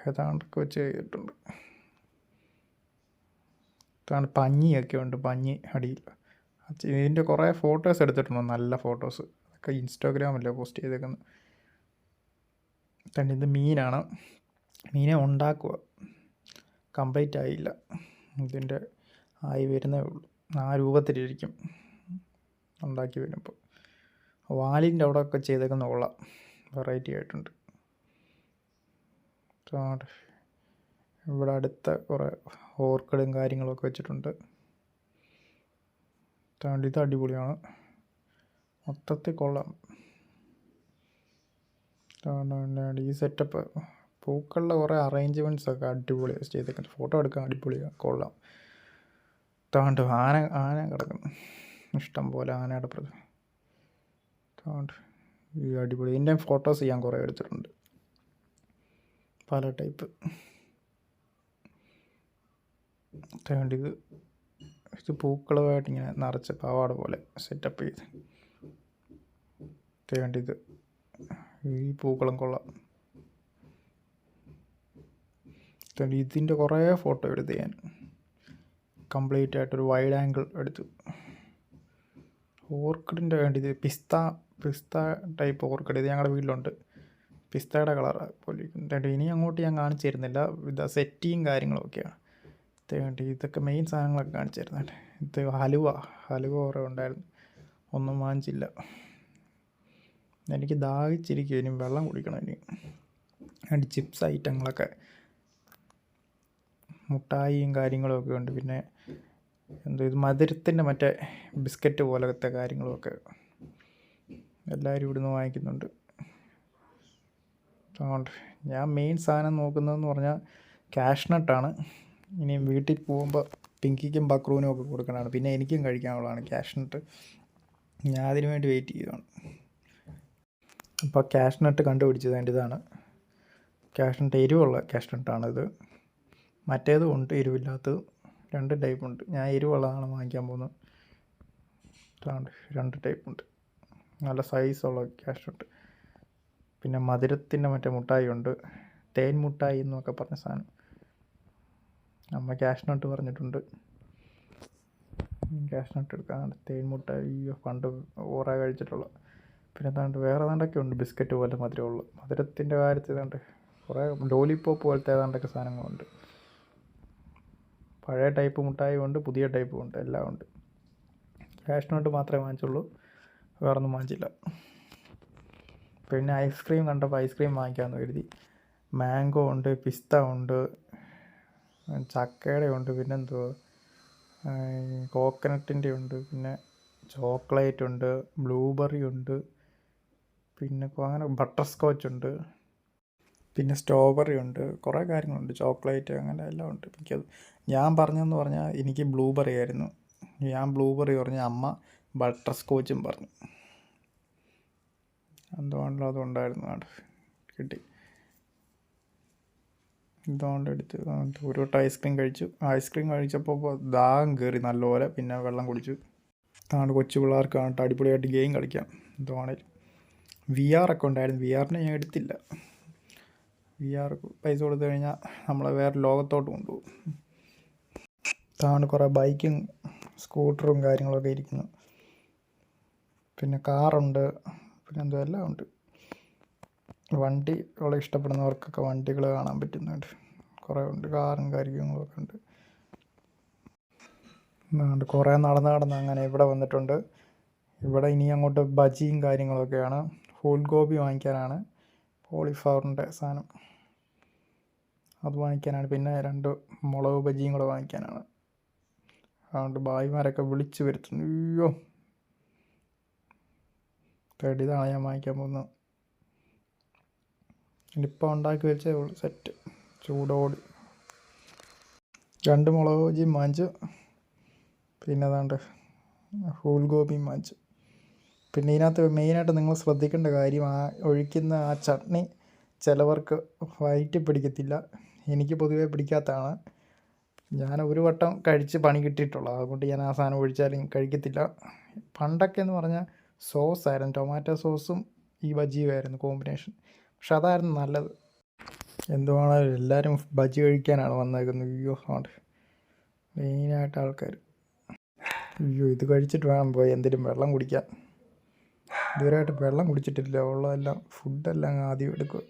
ഏതാണ്ടൊക്കെ വെച്ച് ചെയ്തിട്ടുണ്ട് ഇതാണ് പഞ്ഞിയൊക്കെ ഉണ്ട്. പഞ്ഞി അടിയിൽ. ഇതിന്റെ കുറേ ഫോട്ടോസ് എടുത്തിട്ടുണ്ട്? നല്ല ഫോട്ടോസ്. അതൊക്കെ ഇൻസ്റ്റാഗ്രാമല്ലേ പോസ്റ്റ് ചെയ്തേക്കുന്നത്. തന്നെ ഇത് മീനാണ്. മീനെ ഉണ്ടാക്കുക. കംപ്ലീറ്റ് ആയില്ല. ഇതിന്റെ ആയി വരുന്നേ ഉള്ളൂ. ആ രൂപത്തിലിരിക്കും. ഉണ്ടാക്കി വരുമ്പോൾ. വാലിന്റെ അവിടെ ഒക്കെ ചെയ്തേക്കുന്ന കൊള്ളാം. വെറൈറ്റി ആയിട്ടുണ്ട്. ഇവിടെ അടുത്ത കുറേ ഓർക്കിഡും കാര്യങ്ങളൊക്കെ വെച്ചിട്ടുണ്ട്. ഇത് അടിപൊളിയാണ്. മൊത്തത്തിൽ കൊള്ളാം. ഈ സെറ്റപ്പ് പൂക്കളുടെ കുറേ അറേഞ്ച്മെന്റ്സ് ഒക്കെ അടിപൊളിയാണ് ചെയ്തേക്കുന്നത്. ഫോട്ടോ എടുക്കാൻ അടിപൊളിയാണ് കൊള്ളാം. താണ്ട് ആന ആന കിടക്കുന്നു. ഇഷ്ടം പോലെ ആനയുടെ പ്രതി താണ്ട് ഈ അടിപൊളി. ഇതിന്റെ ഫോട്ടോസ് ചെയ്യാൻ കുറേ എടുത്തിട്ടുണ്ട്. പല ടൈപ്പ് താണ്ട് ഇത് പൂക്കളുമായിട്ട് ഇങ്ങനെ നിറച്ച് പാവാട പോലെ സെറ്റപ്പ് ചെയ്ത്. തേണ്ടി ഇത് ഈ പൂക്കളും കൊള്ളാം. ഇതിന്റെ കുറേ ഫോട്ടോ എടുത്ത് ഞാൻ കംപ്ലീറ്റ് ആയിട്ടൊരു വൈഡ് ആംഗിൾ എടുത്തു. ഓർക്കിഡിന്റെ വേണ്ടി ഇത് പിസ്ത പിസ്ത ടൈപ്പ് ഓർക്കിഡ് ഇത് ഞങ്ങളുടെ വീട്ടിലുണ്ട്. പിസ്തയുടെ കളറാണ് പോലെ ഇരിക്കുന്നുണ്ട് ഇനി അങ്ങോട്ട് ഞാൻ കാണിച്ചു തരുന്നില്ല. ഇത് സെറ്റിയും കാര്യങ്ങളൊക്കെയാണ്. വേണ്ടി ഇതൊക്കെ മെയിൻ സാധനങ്ങളൊക്കെ കാണിച്ചു തരുന്നുണ്ട്. ഇത് ഹലുവ. ഹലുവ കുറേ ഉണ്ടായിരുന്നു. ഒന്നും വാങ്ങിച്ചില്ല. എനിക്ക് ദാഹിച്ചിരിക്കും. ഇനി വെള്ളം കുടിക്കണം ഇനി. അതിന്റെ ചിപ്സ് ഐറ്റങ്ങളൊക്കെ. മുട്ടായിയും കാര്യങ്ങളും ഒക്കെ ഉണ്ട്. പിന്നെ എന്തോ ഇത് മധുരത്തിന്റെ മറ്റേ ബിസ്ക്കറ്റ് പോലത്തെ കാര്യങ്ങളുമൊക്കെ എല്ലാവരും ഇവിടുന്ന് വാങ്ങിക്കുന്നുണ്ട്. അതുകൊണ്ട് ഞാൻ മെയിൻ സാധനം നോക്കുന്നതെന്ന് പറഞ്ഞാൽ ക്യാഷ് നട്ടാണ് ഇനി വീട്ടിൽ പോകുമ്പോൾ പിങ്കിക്കും ബക്രൂനും ഒക്കെ കൊടുക്കണതാണ്. പിന്നെ എനിക്കും കഴിക്കാനുള്ളതാണ് ക്യാഷ് നട്ട് ഞാൻ അതിനു വേണ്ടി വെയിറ്റ് ചെയ്യുകയാണ് അപ്പോൾ ക്യാഷ് നട്ട് കണ്ടുപിടിച്ചത് എന്റെ ഇതാണ്. ക്യാഷ് നട്ട് എരിവുള്ള ക്യാഷ് നട്ടാണിത് മറ്റേതും ഉണ്ട് എരിവില്ലാത്തത്. രണ്ട് ടൈപ്പ് ഉണ്ട്. ഞാൻ എരിവുള്ളതാണ് വാങ്ങിക്കാൻ പോകുന്നത്. രണ്ട് ടൈപ്പ് ഉണ്ട്. നല്ല സൈസുള്ള ക്യാഷ് ഉണ്ട്. പിന്നെ മധുരത്തിന്റെ മറ്റേ മുട്ടായി ഉണ്ട്. തേൻ മുട്ടായി എന്നൊക്കെ പറഞ്ഞ സാധനം. അമ്മ ക്യാഷ് നോട്ട് പറഞ്ഞിട്ടുണ്ട്. ക്യാഷ് നോട്ട് എടുക്കാൻ തേൻ മുട്ടായി പണ്ട് ഓറ കഴിച്ചിട്ടുള്ള. പിന്നെ ഏതാണ്ട് വേറെ ഏതാണ്ടൊക്കെ ഉണ്ട് ബിസ്ക്കറ്റ് പോലെ മധുരമുള്ള. മധുരത്തിന്റെ കാര്യത്തിൽ ഏതാണ്ട് കുറേ ലോലിപ്പോപ്പ് പോലത്തെ ഏതാണ്ടൊക്കെ സാധനങ്ങളുണ്ട്. പഴയ ടൈപ്പ് മുട്ടായി ഉണ്ട് പുതിയ ടൈപ്പും ഉണ്ട് എല്ലാം ഉണ്ട്. ക്യാഷ് നോട്ട് മാത്രമേ വാങ്ങിച്ചുള്ളൂ. വേറെ ഒന്നും വാങ്ങിച്ചില്ല. പിന്നെ ഐസ്ക്രീം കണ്ടപ്പോൾ ഐസ്ക്രീം വാങ്ങിക്കാമെന്ന് കരുതി. മാംഗോ ഉണ്ട് പിസ്ത ഉണ്ട് ചക്കയുടെ ഉണ്ട് പിന്നെ എന്തുവാ കോക്കനട്ടിന്റെ ഉണ്ട് പിന്നെ ചോക്ലേറ്റ് ഉണ്ട് ബ്ലൂബെറി ഉണ്ട് പിന്നെ അങ്ങനെ ബട്ടർ സ്കോച്ച് ഉണ്ട് പിന്നെ സ്ട്രോബെറി ഉണ്ട് കുറേ കാര്യങ്ങളുണ്ട് ചോക്ലേറ്റ് അങ്ങനെ എല്ലാം ഉണ്ട്. എനിക്കത് ഞാൻ പറഞ്ഞതെന്ന് പറഞ്ഞാൽ എനിക്ക് ബ്ലൂബെറി ആയിരുന്നു. ഞാൻ ബ്ലൂബെറി പറഞ്ഞ അമ്മ ബട്ടർ സ്കോച്ചും പറഞ്ഞു. എന്തുകൊണ്ടല്ലോ അതുണ്ടായിരുന്നു അവിടെ കിട്ടി. ഇതുകൊണ്ട് എടുത്ത്? ഒരു വട്ടം ഐസ്ക്രീം കഴിച്ചു. ഐസ്ക്രീം കഴിച്ചപ്പോൾ ദാഹം കയറി നല്ലപോലെ പിന്നെ വെള്ളം കുടിച്ചു. അതാണ് കൊച്ചു പിള്ളേർക്ക് അടിപൊളിയായിട്ട് ഗെയിം കളിക്കാം. ഇതുവാണേലും വി ആർ ഒക്കെ ഉണ്ടായിരുന്നു. വി ആറിന് ഞാൻ എടുത്തില്ല. വി ആർ പൈസ കൊടുത്തു കഴിഞ്ഞാൽ നമ്മളെ വേറെ ലോകത്തോട്ട് കൊണ്ടുപോകും. താണ് കുറേ ബൈക്കും സ്കൂട്ടറും കാര്യങ്ങളൊക്കെ ഇരിക്കുന്നു. പിന്നെ കാറുണ്ട് പിന്നെ എന്തോ എല്ലാം ഉണ്ട്. വണ്ടി ഉള്ള ഇഷ്ടപ്പെടുന്നവർക്കൊക്കെ വണ്ടികൾ കാണാൻ പറ്റുന്നുണ്ട്. കുറേ ഉണ്ട് കാറും കാര്യങ്ങളൊക്കെ ഉണ്ട്. എന്നാണ്ട് കുറേ നടന്ന് നടന്ന് അങ്ങനെ ഇവിടെ വന്നിട്ടുണ്ട്. ഇവിടെ ഇനി അങ്ങോട്ട് ബജിയും കാര്യങ്ങളൊക്കെയാണ്. ഫുൾ ഗോപി വാങ്ങിക്കാനാണ് കോളിഫ്ലവറിന്റെ സാധനം. അത് വാങ്ങിക്കാനാണ്. പിന്നെ രണ്ട് മുളക് ബജിയും കൂടെ വാങ്ങിക്കാനാണ്. അതുകൊണ്ട് ഭായിമാരൊക്കെ വിളിച്ചു വരുത്തുന്നു. അയ്യോ തേർഡ് ഇതാണ് ഞാൻ വാങ്ങിക്കാൻ പോകുന്നത്. ഇനിയിപ്പോൾ ഉണ്ടാക്കി വെച്ചേ ഉള്ളൂ സെറ്റ് ചൂടോട്. രണ്ട് മുളക് ബജിയും വാങ്ങിച്ചു പിന്നെ അതാണ്ട് ഫുൾ ഗോപിയും വാങ്ങിച്ചു പിന്നെ ഇതിനകത്ത് മെയിനായിട്ട് നിങ്ങൾ ശ്രദ്ധിക്കേണ്ട കാര്യം ആ ഒഴിക്കുന്ന ആ ചട്നി ചിലവർക്ക് വയറ്റി പിടിക്കത്തില്ല. എനിക്ക് പൊതുവേ പിടിക്കാത്തതാണ്. ഞാൻ ഒരു വട്ടം കഴിച്ച് പണി കിട്ടിയിട്ടുള്ളൂ. അതുകൊണ്ട് ഞാൻ ആ സാധനം ഒഴിച്ചാലും കഴിക്കത്തില്ല. പണ്ടൊക്കെ എന്ന് പറഞ്ഞാൽ സോസ് ആയിരുന്നു. ടൊമാറ്റോ സോസും ഈ ബജിയും ആയിരുന്നു കോമ്പിനേഷൻ പക്ഷെ അതായിരുന്നു നല്ലത്. എന്തുവാണ് എല്ലാവരും ബജി കഴിക്കാനാണ് വന്നേക്കുന്നത്? അയ്യോ അതുകൊണ്ട് മെയിനായിട്ട് ആൾക്കാർ. അയ്യോ ഇത് കഴിച്ചിട്ട് വേണം പോയി എന്തെങ്കിലും വെള്ളം കുടിക്കാൻ. ഇതുവരെയായിട്ട് വെള്ളം കുടിച്ചിട്ടില്ല. ഉള്ളതെല്ലാം ഫുഡെല്ലാം ആദ്യം എടുക്കുക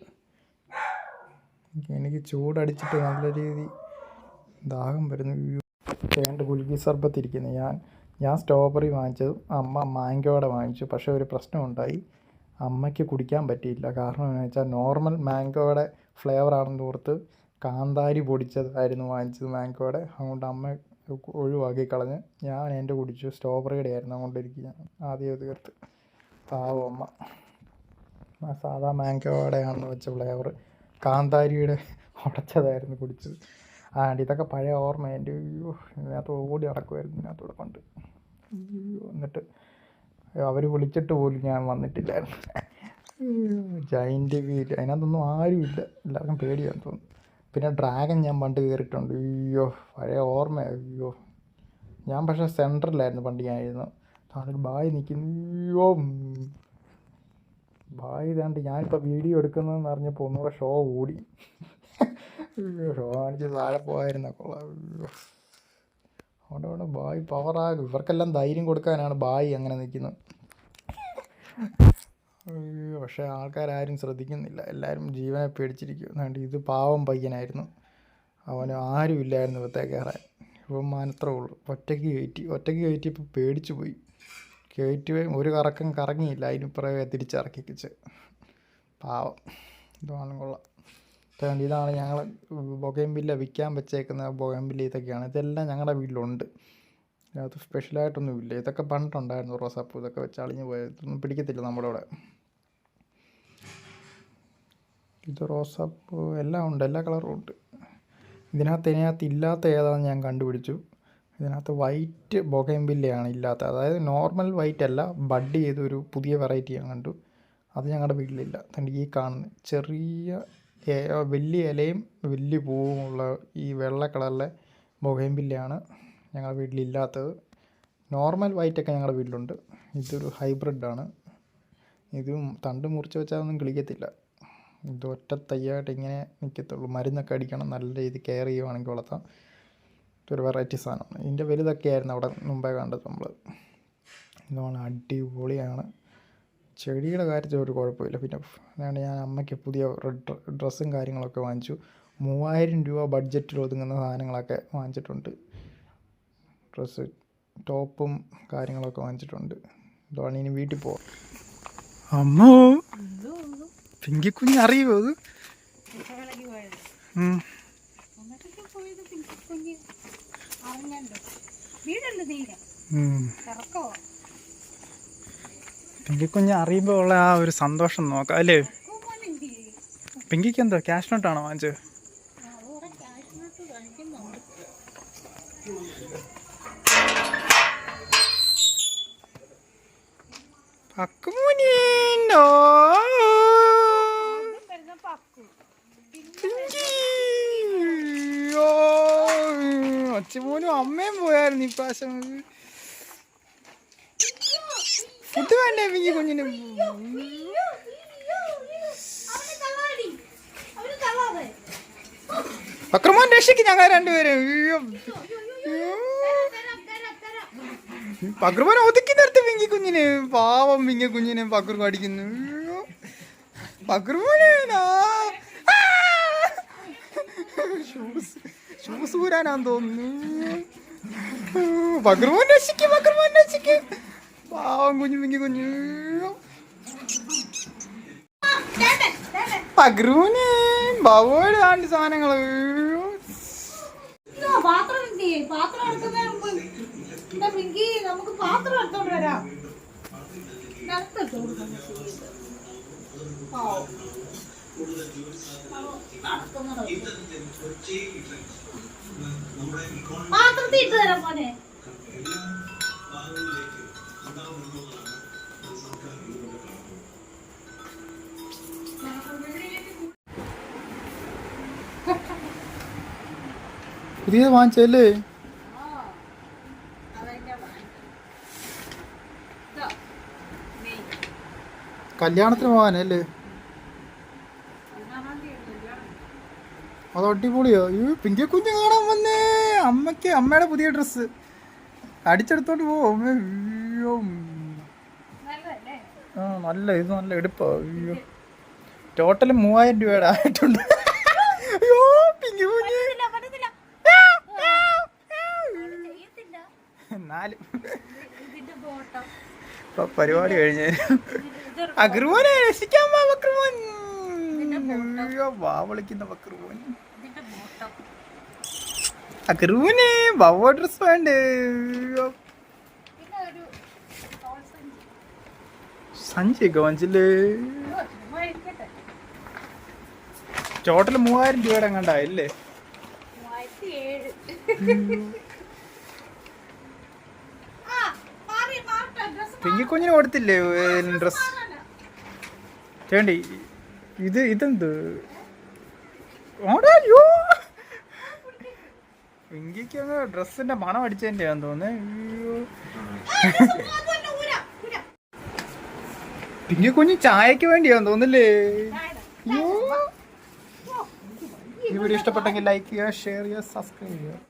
എനിക്ക് ചൂടടിച്ചിട്ട് നല്ല രീതി ദാഹം വരുന്നു. വേണ്ട ഗുൽഗി സർബത്തിരിക്കുന്നു ഞാൻ. ഞാൻ സ്ട്രോബെറി വാങ്ങിച്ചത് അമ്മ മാങ്കോടെ വാങ്ങിച്ചു. പക്ഷേ ഒരു പ്രശ്നമുണ്ടായി അമ്മയ്ക്ക് കുടിക്കാൻ പറ്റിയില്ല. കാരണം എന്ന് വെച്ചാൽ നോർമൽ മാങ്കോയുടെ ഫ്ലേവർ ആണെന്ന് ഓർത്ത് കാന്താരി പൊടിച്ചതായിരുന്നു വാങ്ങിച്ചത് മാങ്കോയുടെ അതുകൊണ്ട് അമ്മ ഒഴിവാക്കി കളഞ്ഞ് ഞാൻ എന്റെ കുടിച്ചു. സ്ട്രോബെറിയുടെ ആയിരുന്നു അതുകൊണ്ട് എനിക്ക് ഞാൻ ആദ്യം തീർത്ത്. പാവം അമ്മ. സാധാ മാങ്കോയുടെ ആണെന്ന് വെച്ച ഫ്ലേവർ കാന്താരിയുടെ ഉടച്ചതായിരുന്നു കുടിച്ചത്. ആണ്ട് ഇതൊക്കെ പഴയ ഓർമ്മ എന്റെ അയ്യോ ഇതിനകത്ത് ഓടി നടക്കുമായിരുന്നു ഇതിനകത്തൂടെ പണ്ട് അയ്യോ എന്നിട്ട് അവർ വിളിച്ചിട്ട് പോലും ഞാൻ വന്നിട്ടില്ലായിരുന്നു. ജയിന്റ് വീൽ അതിനകത്തൊന്നും ആരുമില്ല. എല്ലാവർക്കും പേടിയാണ് തോന്നുന്നു. പിന്നെ ഡ്രാഗൺ ഞാൻ പണ്ട് കയറിയിട്ടുണ്ട് അയ്യോ പഴയ ഓർമ്മ അയ്യോ. ഞാൻ പക്ഷേ സെന്ററിലായിരുന്നു പണ്ട് ഞാൻ ഇരുന്നു. താഴെ ബായ് നിൽക്കുന്നു അയ്യോ. ബായ് ഇതാണ്ട് ഞാനിപ്പോൾ വീഡിയോ എടുക്കുന്നതെന്ന് അറിഞ്ഞപ്പോൾ ഒന്നുകൂടെ ഷോ കൂടി കാണിച്ച് താഴെ പോയായിരുന്ന? കൊള്ളാം. അയ്യോ. അതുകൊണ്ട് അവിടെ ബായ് പവറാകും ഇവർക്കെല്ലാം ധൈര്യം കൊടുക്കാനാണ് ബായി അങ്ങനെ നിൽക്കുന്നത്. പക്ഷേ ആൾക്കാരാരും ശ്രദ്ധിക്കുന്നില്ല. എല്ലാവരും ജീവനെ പേടിച്ചിരിക്കും അതുകൊണ്ട് ഇത് പാവം പയ്യനായിരുന്നു. അവന് ആരും ഇല്ലായിരുന്നു ഇവത്തെ കയറാൻ. ഇപ്പം മാത്രമേ ഉള്ളൂ. ഒറ്റയ്ക്ക് കയറ്റി ഒറ്റയ്ക്ക് കയറ്റിയപ്പോൾ പേടിച്ചു പോയി. കയറ്റി ഒരു കറക്കം കറങ്ങിയില്ല. അതിന് പുറകെ തിരിച്ചിറക്കിച്ച് പാവം. ഇതാണ് കൊള്ളാം. അതുകൊണ്ട് ഇതാണ് ഞങ്ങൾ ബൊഗൈൻവില്ല വിൽക്കാൻ വെച്ചേക്കുന്ന ബൊഗൈൻവില്ല ഇതൊക്കെയാണ്. ഇതെല്ലാം ഞങ്ങളുടെ വീട്ടിലുണ്ട്. അത് സ്പെഷ്യലായിട്ടൊന്നുമില്ല. ഇതൊക്കെ പണ്ടുണ്ടായിരുന്നു റോസാപ്പൂ. ഇതൊക്കെ വെച്ച് അളിഞ്ഞ് പോയത് ഇതൊന്നും പിടിക്കത്തില്ല നമ്മുടെ ഇവിടെ ഇത് റോസാപ്പൂ എല്ലാം ഉണ്ട്. എല്ലാ കളറും ഉണ്ട്. ഇതിനകത്ത് ഇതിനകത്ത് ഇല്ലാത്ത ഏതാണെന്ന് ഞാൻ കണ്ടുപിടിച്ചു. ഇതിനകത്ത് വൈറ്റ് ബൊഗൈൻവില്ലയാണ് ഇല്ലാത്ത. അതായത് നോർമൽ വൈറ്റ് അല്ല. ബഡ് ചെയ്തൊരു പുതിയ വെറൈറ്റി ഞാൻ കണ്ടു. അത് ഞങ്ങളുടെ വീട്ടിലില്ല. അതുകൊണ്ട് ഈ കാണുന്ന? ചെറിയ വലിയ ഇലയും വലിയ പൂവും ഉള്ള ഈ വെള്ള കളറിലെ ബൊഗൈൻവില്ലയാണ് ഞങ്ങളുടെ വീട്ടിലില്ലാത്തത്. നോർമൽ വൈറ്റൊക്കെ ഞങ്ങളുടെ വീട്ടിലുണ്ട്. ഇതൊരു ഹൈബ്രിഡാണ് ഇത് തണ്ട് മുറിച്ച് വെച്ചാൽ ഒന്നും കിളിക്കത്തില്ല. ഇത് ഒറ്റ തയ്യായിട്ട് ഇങ്ങനെ നിൽക്കത്തുള്ളൂ മരുന്നൊക്കെ അടിക്കണം നല്ല രീതിയിൽ കെയർ ചെയ്യുവാണെങ്കിൽ വളർത്താം. ഇതൊരു വെറൈറ്റി സാധനമാണ്. ഇതിന്റെ വലുതൊക്കെ ആയിരുന്നു അവിടെ മുമ്പേ കണ്ടത് നമ്മൾ ഇതാണ് അടിപൊളിയാണ്. ചെടിയുടെ കാര്യത്തിൽ ഒരു കുഴപ്പമില്ല. പിന്നെ അതാണ് ഞാൻ അമ്മയ്ക്ക് പുതിയ ഡ്ര- ഡ്രസ്സും കാര്യങ്ങളൊക്കെ വാങ്ങിച്ചു. മൂവായിരം രൂപ ബഡ്ജറ്റിൽ ഒതുങ്ങുന്ന സാധനങ്ങളൊക്കെ വാങ്ങിച്ചിട്ടുണ്ട്. ഡ്രസ്സ് ടോപ്പും കാര്യങ്ങളൊക്കെ വാങ്ങിച്ചിട്ടുണ്ട്. ഇതാണ് ഇനി വീട്ടിൽ പോകാം അമ്മോ! പിങ്കി കുഞ്ഞ് അറിയുമോ അത് ഉം. വീടല്ല തീരെ. ഉം. ഇറക്കോ പിങ്കി കുഞ്ഞ് അറിയുമ്പോൾ ഉള്ള ആ ഒരു സന്തോഷം നോക്കാം അല്ലേ പെങ്കിക്ക് എന്തോ ക്യാഷ് നോട്ടാണോ വാങ്ങിച്ചത്. അയ്യോ. അച്ഛമോനും അമ്മയും പോയായിരുന്നു ഇപ്രാവശ്യം ഫുഡ് വേണ്ടേ പിങ്കി കുഞ്ഞിന്? പക്രമോൻ രക്ഷിക്ക് ഞങ്ങൾ രണ്ടുപേരും പക്രമോൻ ഒതുക്കി നിർത്തി വിങ്ങി കുഞ്ഞിന്. പാവം മിങ്ങി കുഞ്ഞിനെ പക്രു അടിക്കുന്നു പക്രമോനെ ഷൂസ് തോന്നുന്നു. പക്രമോൻ രക്ഷിക്ക് പക്രമോൻ രക്ഷിക്ക്. പാവം കുഞ്ഞു പിങ്കി കുഞ്ഞു. പക്രൂന് ബാബോയുടെ ആണ്ട് സാധനങ്ങൾ. പാത്രം? പാത്രം എടുക്കുന്നതിന് മുമ്പ് പിങ്കി നമുക്ക് പാത്രം എടുത്തോണ്ട് വരാം. പാത്രത്തിൽ ഇട്ട് തരാം മോനെ. പുതിയത് വാങ്ങിച്ചല്ലേ. കല്യാണത്തിന് പോകാനല്ലേ? അത് അടിപൊളിയോ. ഈ പിങ്കി കുഞ്ഞ് കാണാൻ വന്നേ. അമ്മയ്ക്ക് അമ്മയുടെ പുതിയ ഡ്രസ്സ് അടിച്ചെടുത്തോണ്ട് പോവും? ആ നല്ല ഇത് നല്ല എടുപ്പോ. അയ്യോ. ടോട്ടൽ മൂവായിരം രൂപയുടെ ആയിട്ടുണ്ട് അയ്യോ പിങ്കി കുഞ്ഞ് പറ്റത്തില്ല, പറ്റത്തില്ല. ചെയ്യത്തില്ല. എന്നാലും പരിപാടി കഴിഞ്ഞ്. അക്രമോനെ രക്ഷിക്കാൻ വാ അക്രമോൻ വാ വിളിക്കുന്ന അക്രമോൻ വവ അക്രമോനെ ബവ ഡ്രസ് വേണ്ടേ. സഞ്ചിയൊക്കെ വാങ്ങിച്ചില്ലേ. ടോട്ടൽ മൂവായിരം രൂപയുടെ എങ്ങാണ്ടായില്ലേ മൂവായിരത്തി ഏഴ്. ആ, മാറി, മാറട്ടെ, dress പിങ്കിക്കുഞ്ഞിന് കൊടുത്തില്ലേ ഡ്രസ്. ചേണ്ടി ഇത് ഇതെന്ത് ഓടാ, അയ്യോ പിങ്കിക്ക് അങ്ങ് ഡ്രസ്സിന്റെ മണം അടിച്ചതിന്റെ തോന്നുന്നു. പിങ്കി കുഞ്ഞ് ചായക്ക് വേണ്ടിയാന്ന് തോന്നില്ലേ. ഈ വീഡിയോ ഇഷ്ടപ്പെട്ടെങ്കിൽ ലൈക്ക് ചെയ്യുക ഷെയർ ചെയ്യുക സബ്സ്ക്രൈബ് ചെയ്യുക